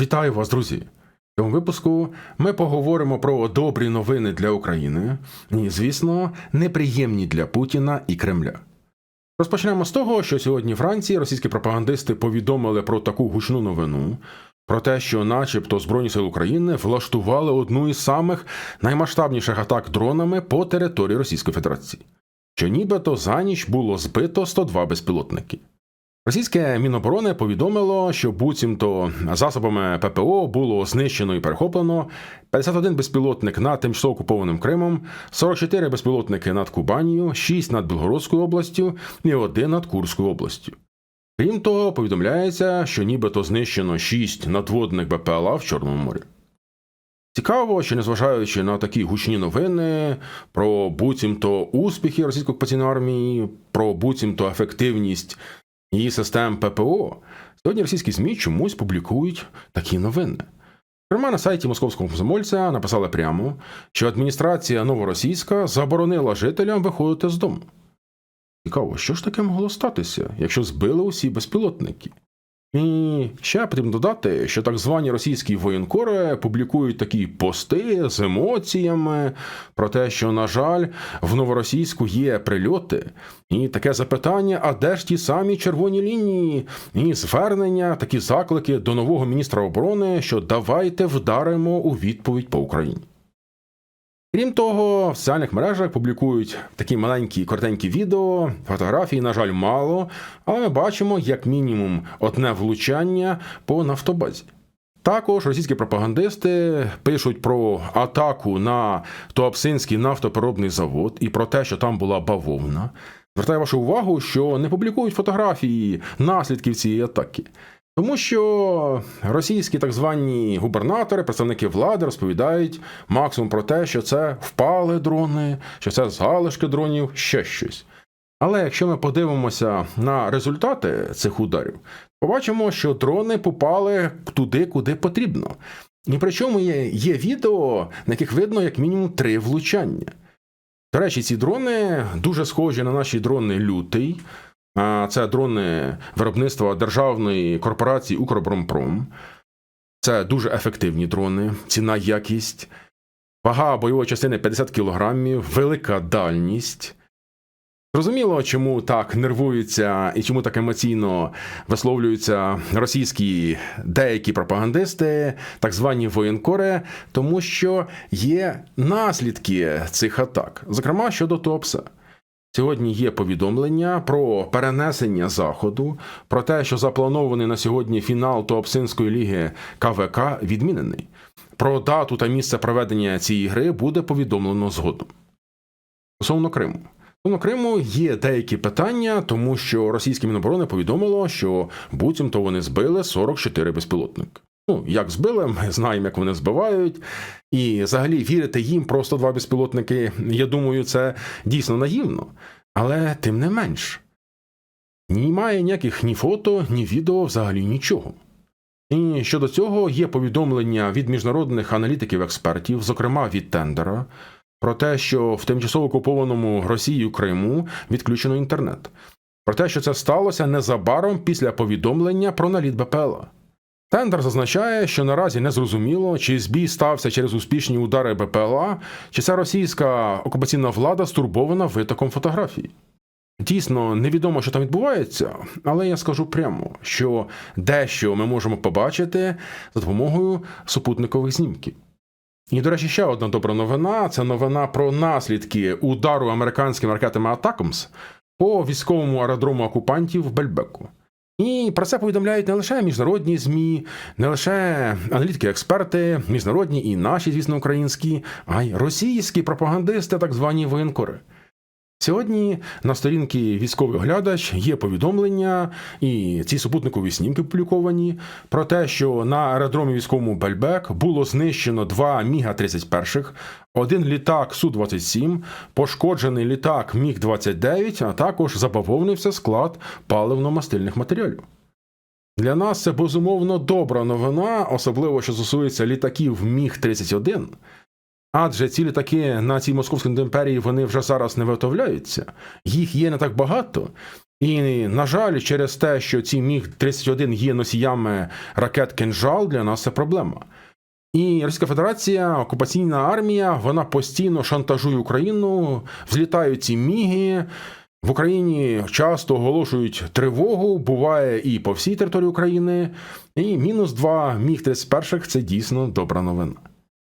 Вітаю вас, друзі! В цьому випуску ми поговоримо про добрі новини для України і, звісно, неприємні для Путіна і Кремля. Розпочнемо з того, що сьогодні вранці російські пропагандисти повідомили про таку гучну новину, про те, що, начебто, Збройні сили України влаштували одну із самих наймасштабніших атак дронами по території Російської Федерації, що нібито за ніч було збито 102 безпілотники. Російське Міноборони повідомило, що буцімто засобами ППО було знищено і перехоплено 51 безпілотник над тимчасово окупованим Кримом, 44 безпілотники над Кубанію, 6 над Білгородською областю і 1 над Курською областю. Крім того, повідомляється, що нібито знищено 6 надводних БПЛА в Чорному морі. Цікаво, що незважаючи на такі гучні новини про буцімто успіхи російської окупаційної армії, про буцімто ефективність її систем ППО, сьогодні російські ЗМІ чомусь публікують такі новини. Зокрема, на сайті московського комсомольця написали прямо, що адміністрація новоросійська заборонила жителям виходити з дому. Цікаво, що ж таке могло статися, якщо збили усі безпілотники? І ще потрібно додати, що так звані російські воєнкори публікують такі пости з емоціями про те, що, на жаль, в новоросійську є прильоти, і таке запитання: а де ж ті самі червоні лінії? І звернення, такі заклики до нового міністра оборони, що давайте вдаримо у відповідь по Україні. Крім того, в соціальних мережах публікують такі маленькі коротенькі відео, фотографій, на жаль, мало, але ми бачимо як мінімум одне влучання по нафтобазі. Також російські пропагандисти пишуть про атаку на Туапсинський нафтопереробний завод і про те, що там була бавовна. Звертаю вашу увагу, що не публікують фотографії наслідків цієї атаки. Тому що російські так звані губернатори, представники влади розповідають максимум про те, що це впали дрони, що це залишки дронів, ще щось. Але якщо ми подивимося на результати цих ударів, побачимо, що дрони попали туди, куди потрібно. І причому є, є відео, на яких видно як мінімум три влучання. До речі, ці дрони дуже схожі на наші дрони лютий. Це дрони виробництва державної корпорації Укроборонпром. Це дуже ефективні дрони, ціна якість, вага бойової частини 50 кг, велика дальність. Зрозуміло, чому так нервуються і чому так емоційно висловлюються російські деякі пропагандисти, так звані воєнкори, тому що є наслідки цих атак, зокрема щодо Топса. Сьогодні є повідомлення про перенесення заходу, про те, що запланований на сьогодні фінал Туапсинської ліги КВК відмінений. Про дату та місце проведення цієї гри буде повідомлено згодом. Стосовно Криму. Стосовно Криму є деякі питання, тому що російське міноборони повідомило, що буцімто вони збили 44 безпілотники. Ну, як збили, ми знаємо, як вони збивають. І взагалі вірити їм просто два безпілотники, я думаю, це дійсно наївно. Але тим не менш, немає ніяких ні фото, ні відео, взагалі нічого. І щодо цього є повідомлення від міжнародних аналітиків-експертів, зокрема від Тендера, про те, що в тимчасово окупованому Росією Криму відключено інтернет, про те, що це сталося незабаром після повідомлення про наліт БПЛА. Тендер зазначає, що наразі не зрозуміло, чи збій стався через успішні удари БПЛА, чи ця російська окупаційна влада стурбована витоком фотографій. Дійсно, невідомо, що там відбувається, але я скажу прямо, що дещо ми можемо побачити за допомогою супутникових знімків. І, до речі, ще одна добра новина це новина про наслідки удару американськими ракетами Атакамс по військовому аеродрому окупантів в Бельбеку. І про це повідомляють не лише міжнародні ЗМІ, не лише аналітики, експерти, міжнародні і наші, звісно, українські, а й російські пропагандисти, так звані воєнкори. Сьогодні на сторінці військовий оглядач є повідомлення, і ці супутникові снімки опубліковані про те, що на аеродромі військовому Бельбек було знищено два Міга 31 один літак Су-27, пошкоджений літак Міг 29 а також забавовнився склад паливно-мастильних матеріалів. Для нас це безумовно добра новина, особливо що стосується літаків Міг 31 Адже ці літаки на цій московській імперії вони вже зараз не виготовляються, їх є не так багато. І, на жаль, через те, що ці міг 31 є носіями ракет кинжал, для нас це проблема. І Російська Федерація, окупаційна армія, вона постійно шантажує Україну, взлітають ці міги. В Україні часто оголошують тривогу, буває і по всій території України. І мінус 2 міг 31 це дійсно добра новина.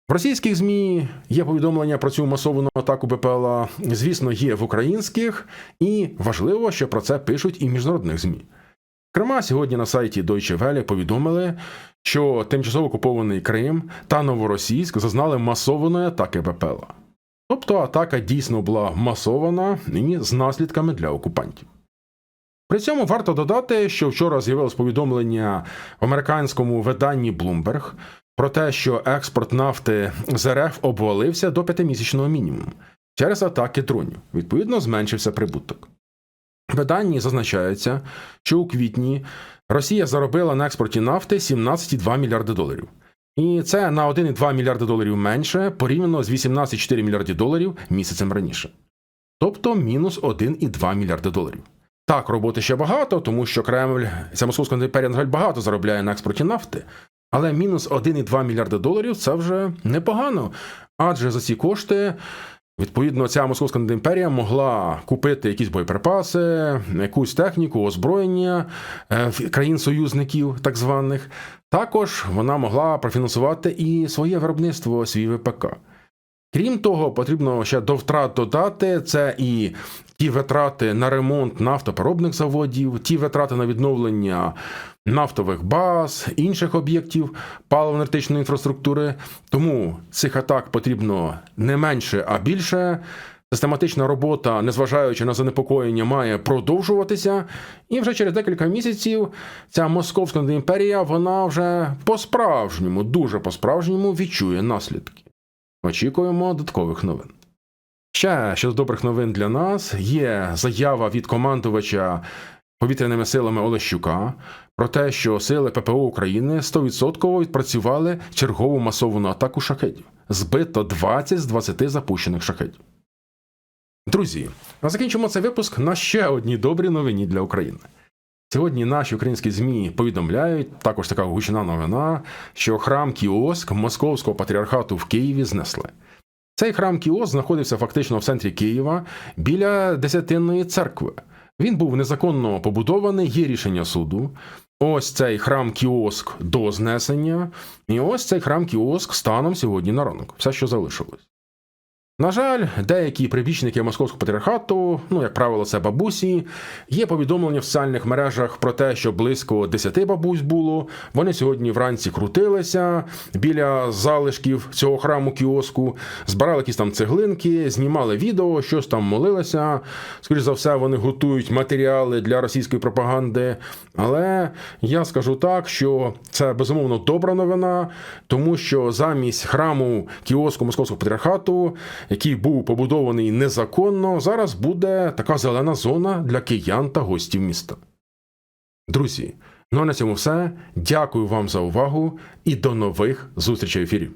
В російських ЗМІ є повідомлення про цю масовану атаку БПЛА, звісно, є в українських, і важливо, що про це пишуть і в міжнародних ЗМІ. Крима сьогодні на сайті Deutsche Welle повідомили, що тимчасово окупований Крим та Новоросійськ зазнали масованої атаки БПЛА. Тобто атака дійсно була масована і з наслідками для окупантів. При цьому варто додати, що вчора з'явилось повідомлення в американському виданні Bloomberg про те, що експорт нафти з РФ обвалився до п'ятимісячного мінімуму через атаки дронів. Відповідно, зменшився прибуток. В виданні зазначається, що у квітні Росія заробила на експорті нафти 17,2 мільярди доларів. І це на 1,2 мільярди доларів менше порівняно з 18,4 мільярді доларів місяцем раніше. Тобто мінус 1,2 мільярди доларів. Так, роботи ще багато, тому що Кремль, ця московська імперія, на жаль, багато заробляє на експорті нафти, але мінус 1,2 мільярди доларів це вже непогано. Адже за ці кошти, відповідно, ця московська імперія могла купити якісь боєприпаси, якусь техніку, озброєння е, країн-союзників, так званих. Також вона могла профінансувати і своє виробництво, свій ВПК. Крім того, потрібно ще до втрат додати це і ті витрати на ремонт нафтопереробних заводів, ті витрати на відновлення нафтових баз, інших об'єктів паливно-енергетичної інфраструктури. Тому цих атак потрібно не менше, а більше. Систематична робота, незважаючи на занепокоєння, має продовжуватися, і вже через декілька місяців ця московська імперія вона вже по-справжньому, дуже по-справжньому відчує наслідки. Очікуємо додаткових новин. Ще щодо добрих новин для нас є заява від командувача повітряними силами Олещука про те, що сили ППО України 100% відпрацювали чергову масовану атаку шахедів. Збито 20 з 20 запущених шахедів. Друзі, а закінчимо цей випуск на ще одній добрій новині для України. Сьогодні наші українські ЗМІ повідомляють, також така гучна новина, що храм Кіоск Московського патріархату в Києві знесли. Цей храм Кіос знаходився фактично в центрі Києва біля Десятинної церкви. Він був незаконно побудований, є рішення суду. Ось цей храм Кіоск до знесення, і ось цей храм Кіоск станом сьогодні на ранок. Все, що залишилось. На жаль, деякі прибічники московського патріархату, ну як правило, це бабусі, є повідомлення в соціальних мережах про те, що близько 10 бабусь було. Вони сьогодні вранці крутилися біля залишків цього храму кіоску, збирали якісь там цеглинки, знімали відео, щось там молилися. Скоріше за все, вони готують матеріали для російської пропаганди. Але я скажу так, що це безумовно добра новина, тому що замість храму кіоску московського патріархату який був побудований незаконно, зараз буде така зелена зона для киян та гостів міста. Друзі, ну а на цьому все. Дякую вам за увагу і до нових зустрічей в ефірі.